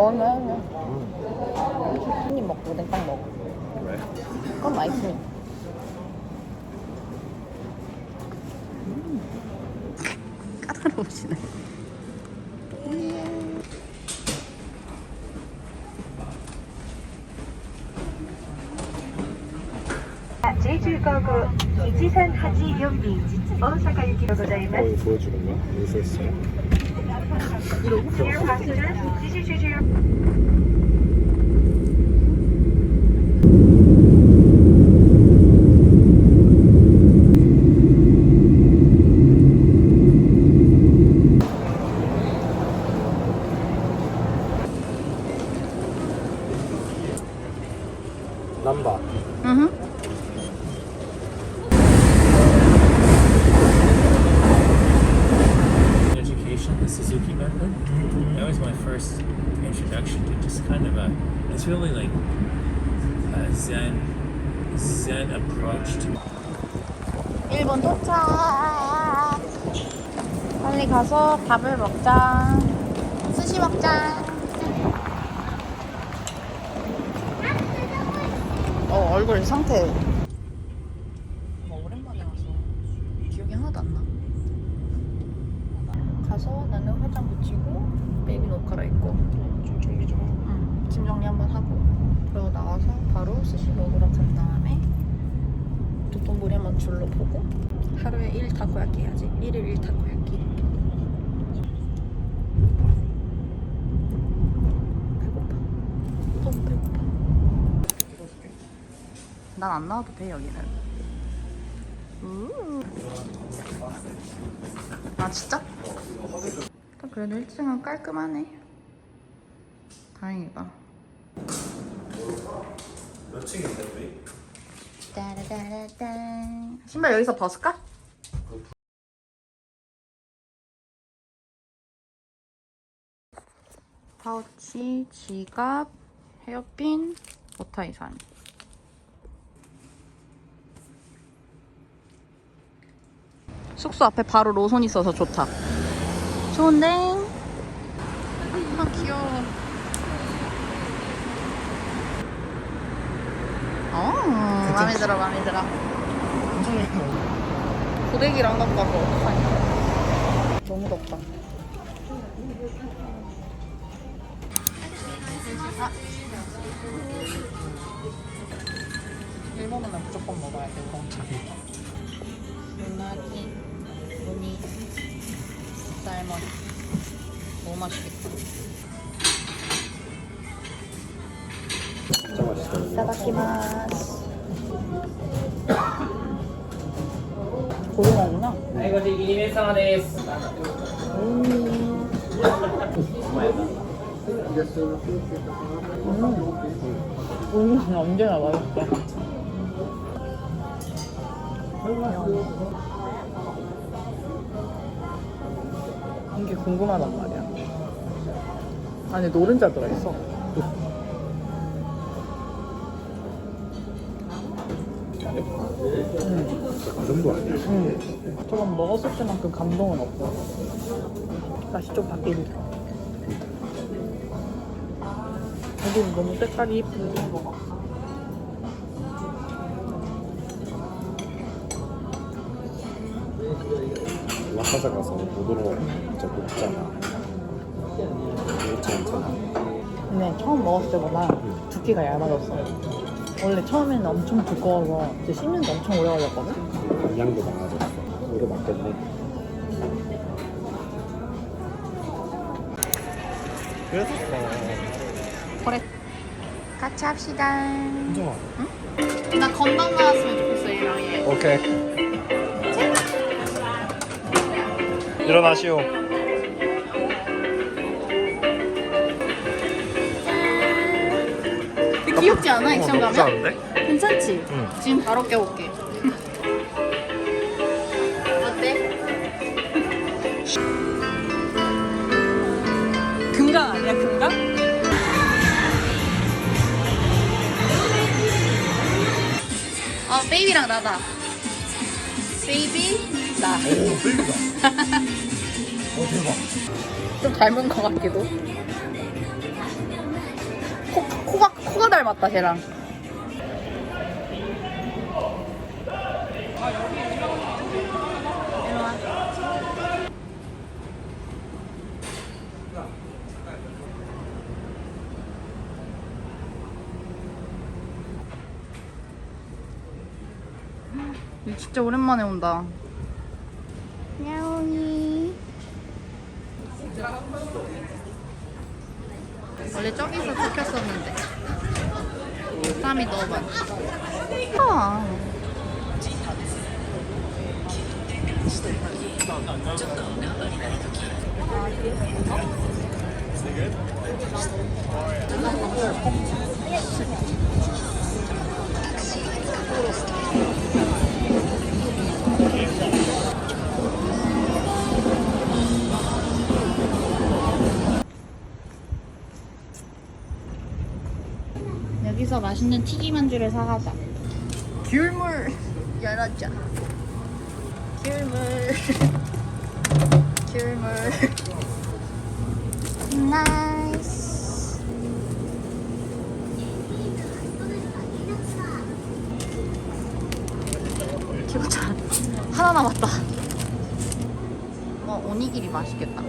먹으면 그냥 음. 한입 먹고 냉빵 먹어. 왜? 그건 맛있으니까. 까다로우시네. 12高校1384便大阪行きでございます 거의 보여주는 거야? 인쇄했어. Dear passengers, this is your 스시 먹자. 어 얼굴 상태. 뭐 오랜만에 와서 기억이 하나도 안 나. 가서 나는 화장 붙이고 베이비 옷 갈아입고 좀 정리 좀 하고. 응, 짐 정리 한번 하고 그러고 나와서 바로 스시 먹으러 간 다음에 도톤보리 한번 줄로 보고 하루에 1 타코야키 해야지 1일 1 타코야키 배고파 너무 배고파 난 안 나와도 돼 여기는 우. 아 진짜? 또 그래도 1층은 깔끔하네 다행이다 몇 층인데 우리? 따라따라따. 신발 여기서 벗을까? 파우치, 지갑, 헤어핀, 오타이산. 숙소 앞에 바로 로손 있어서 좋다. 좋은데? 아 귀여워. 어, 마음에 들어, 마음에 들어. 고데기랑 갖고 가서 어떡하냐. 너무 덥다. 아. 일본어는 무조건 먹어야 돼, 공차. 루나기, に伝えますしいただきます。これなな最後様ですうん、うん、なん。でなわっ。 이게 궁금하단 말이야. 안에 노른자 들어있어. 그 정도 아니야? 응. 저건 먹었을 때만큼 감동은 없어. 맛이 좀 바뀌니까. 여기는 너무 색깔이 이쁘게 먹어. 라카사 가서 보도록 진짜 높잖아. 그렇지 않잖아. 근데 처음 먹었을 때보다 두께가 얇아졌어. 원래 처음에는 엄청 두꺼워서 이제 씹는 데 엄청 오래 걸렸거든? 양도 많아졌어. 오래 맞겠네. 그래서 그래. 같이 합시다. 좋아. 나 건방 나왔으면 좋겠어, 얘랑 얘. 오케이. 일어나시오. 귀엽지 않아, 액션 가면? 괜찮은데? 괜찮지? 응. 지금 바로 껴볼게. 어때? 금강 아니야, 금강? 아, 베이비랑 나다. 베이비 나. 오 베이비다 좀 닮은 것 같기도. 코, 코가 코가 닮았다 와. 이 진짜 오랜만에 온다. 야옹이. 원래 저기서 찍혔었는데 땀이 너무 많아 아. 맛있는 튀김 한 줄을 사가자. 귤물 열었자 귤물. 귤물. 나이스 기분차 하나 남았다. 어 오니기리 맛있겠다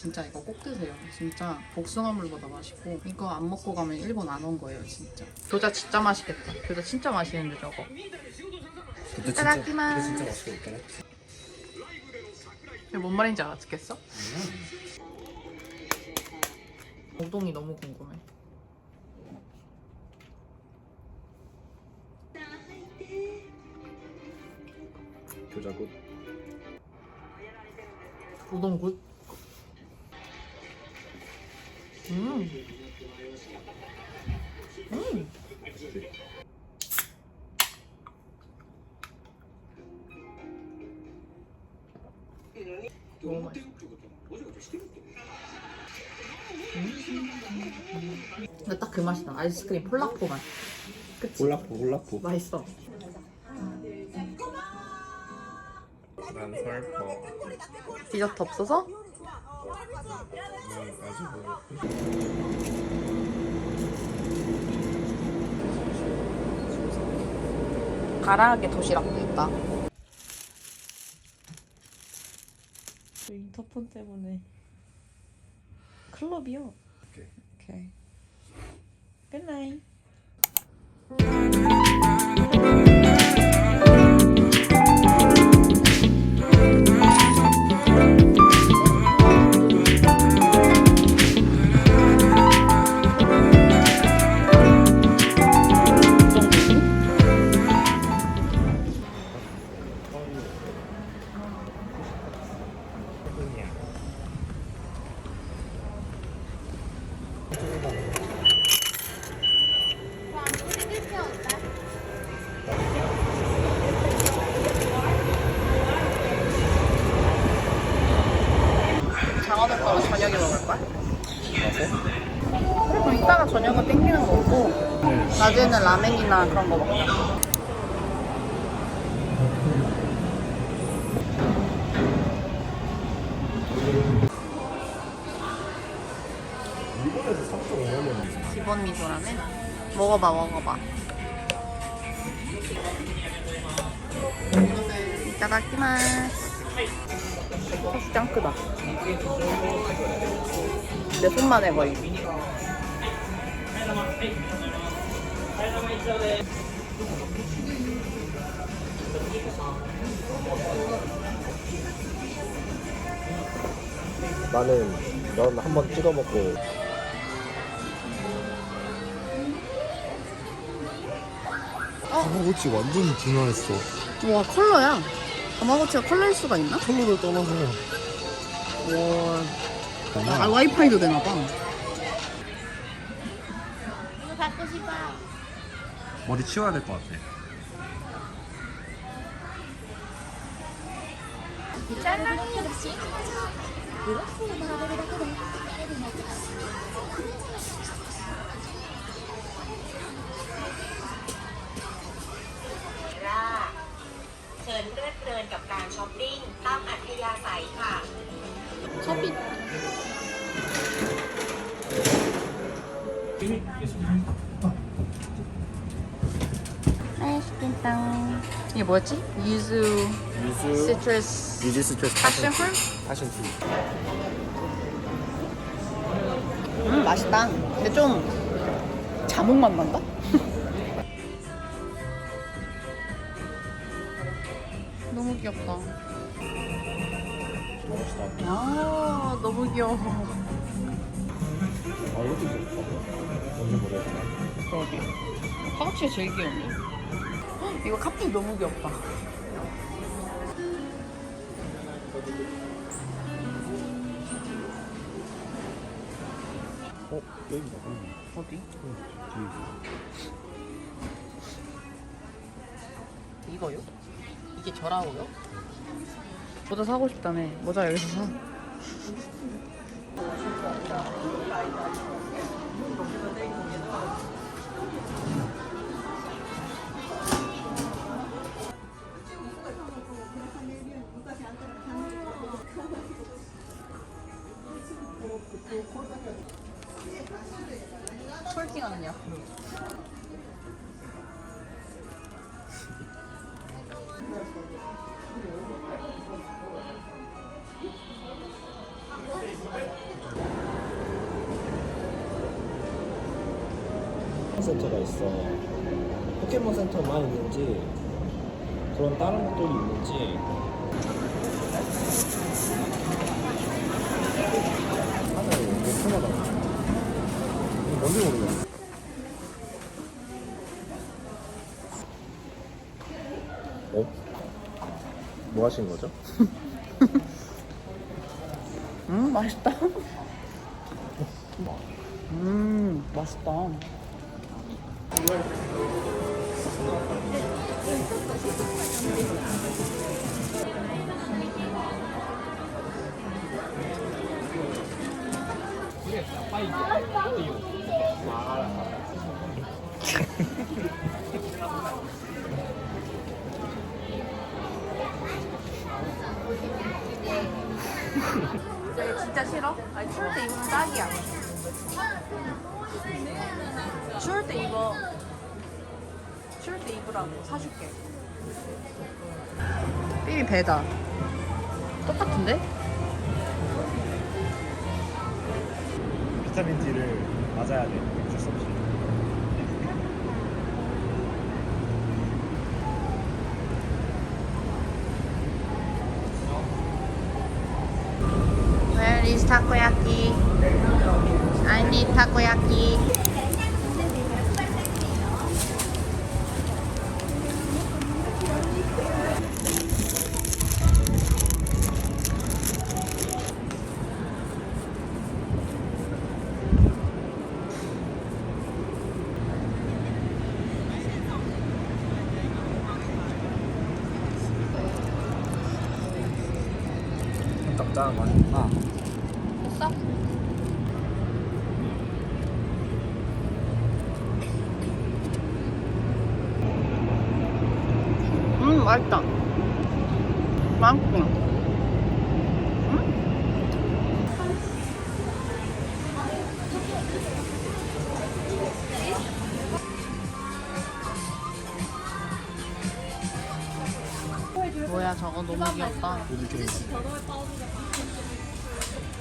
진짜 이거 꼭 드세요. 진짜 복숭아물보다 맛있고 이거 안 먹고 가면 일본 안 온 거예요 진짜. 교자 진짜 맛있겠다. 교자 진짜 맛있는데 저거. 진짜. 그때 진짜 이게 뭔 말인지 알아듣겠어? 우동이 너무 궁금해. 교자 굿. 우동 굿 음. 음. 너무 맛있어. 근데 딱그 맛이다. 아이스크림 폴라포 맛. 그치? 홀라프 홀라프 맛있어. 난 설퍼 디저트 없어서? 뭐 가라하게 도시락도 있다. 저 인터폰 때문에 클럽이요. 오케이. 오케이. 굿나잇. 낮에는 라멘이나 그런 거 먹자. 일본에서 3.5만 기본 미소라면 먹어봐 먹어봐. 이따다키마스. 소스 짱 크다. 내 손만해 거의. 나는 면 한 번 찍어 먹고 다마고치 완전 진화했어 와 컬러야. 다마고치가 컬러일 수가 있나? 컬러를 떠나서 와. 아 와이파이도 되나 봐. 머리 치워야 될 것 같 아. เชิญเลือกเดินกับการช้อปปิ้งตามอัธยาศัยค่ะ 쇼 핑. 있습니 다. 이게 뭐였지? 유zu 유즈 시트러스 유즈 스트레스 패션 프루? 파션 티 음 맛있다. 근데 좀 자몽 맛 난다? 너무 귀엽다. 아 너무 귀여워. 아 이것도 좋다 뭔지 모르겠다 그러게. 파우치가 제일 귀엽네. 헉, 이거 카피 너무 귀엽다. 어? 여기다 어디? 뒤에 이거요? 이게 저라고요? 모자 사고 싶다며. 모자 여기서 사. 약. 센터가 있어 포켓몬 센터만 있는지 그런 다른 것들이 있는지 이게 뭔지 모르겠어 어? 뭐 하신 거죠? 음 맛있다. 음 맛있다. 진짜 싫어? 아니 추울 때 입으면 딱이야. 추울 때 입어. 추울 때 입으라고 사줄게. 삐비 배다. 똑같은데? 비타민 D를 맞아야 돼 어쩔 수 없이? I need takoyaki. 깜짝 많구나 됐어? 음 맛있다. 맛있 귀엽다.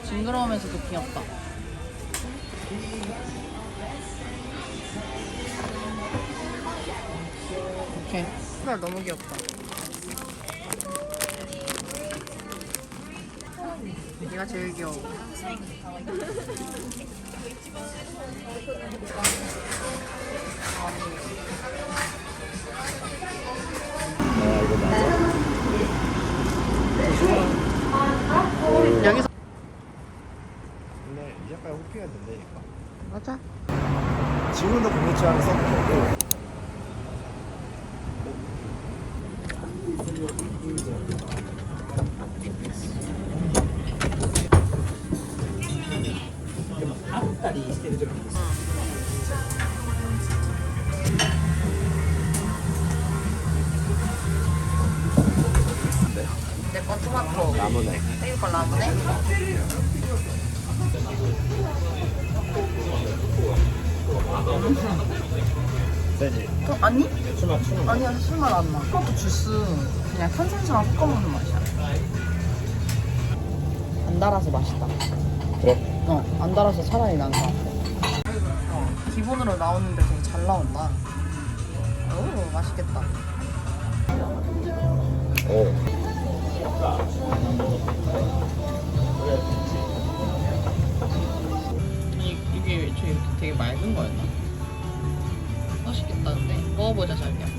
징그러우면서도 귀엽다. 오케이. 색깔 너무 귀엽다. 얘가 제일 귀여워. 아 이거 맞아? 여기서 근데 이 색깔 호핑이 된다니까 맞아. 지금도 공유치 하는 써도 섞어 먹는 맛이야. 안 달아서 맛있다. 그래? 어, 안 달아서 차라리 나은 것 같아. 어, 기본으로 나오는데 되게 잘 나온다. 오, 맛있겠다. 오. 이, 이게 저 이렇게 되게 맑은 거였나? 맛있겠다는데? 먹어보자, 자기야.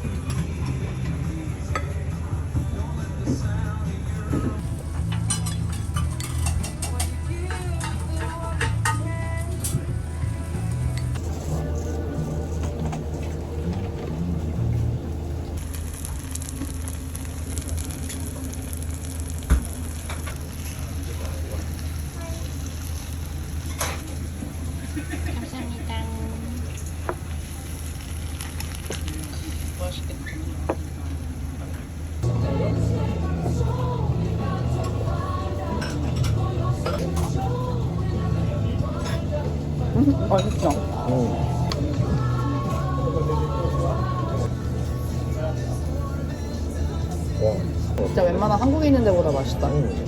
맛있어. 응. 와. 진짜 웬만한 한국에 있는 데보다 맛있다. 응.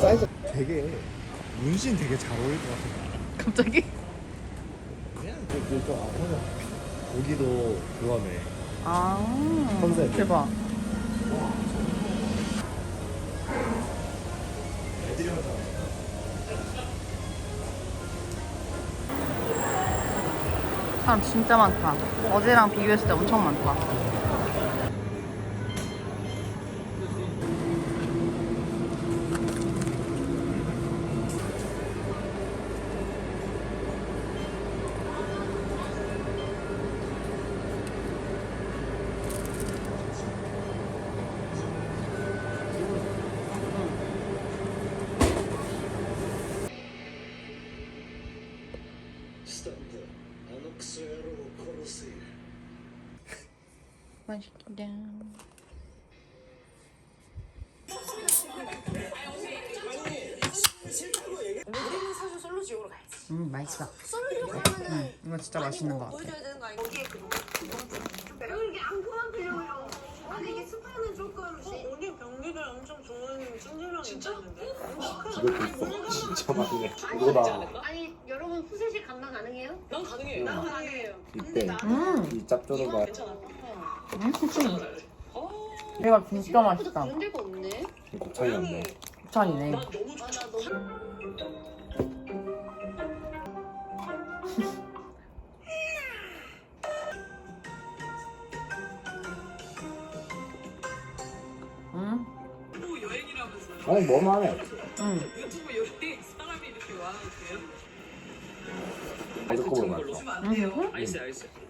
사이즈 되게 문신 되게 잘 어울릴 것 같아. 갑자기? 그냥 그좀 아파요. 고기도 그거네. 아, 컨셉. 대박. 사람 진짜 많다. 어제랑 비교했을 때 엄청 많다. 맛있다. 음 맛있어. 응, 이거 진짜 맛있는 것 같아. 이게 안 그만두려고요. 아니 이게 스파는 조금 우리 병리들 엄청 좋은 찜질방이 있었는데. 이것도 있어. 진짜 많네. 이거다. 아니 여러분 푸셋이 감당 가능해요? 난 가능해요. 난 가능해요. 이때 음, 이 짭조름한 음, 얘가 진짜 맛있다. 그런 데가 없네. 곱창이 없네. 곱창이네. 아나 너무 응, 아니 뭐만 해. 응. 이렇게 보면 맛있어. 응. 알겠어요, 알겠어요.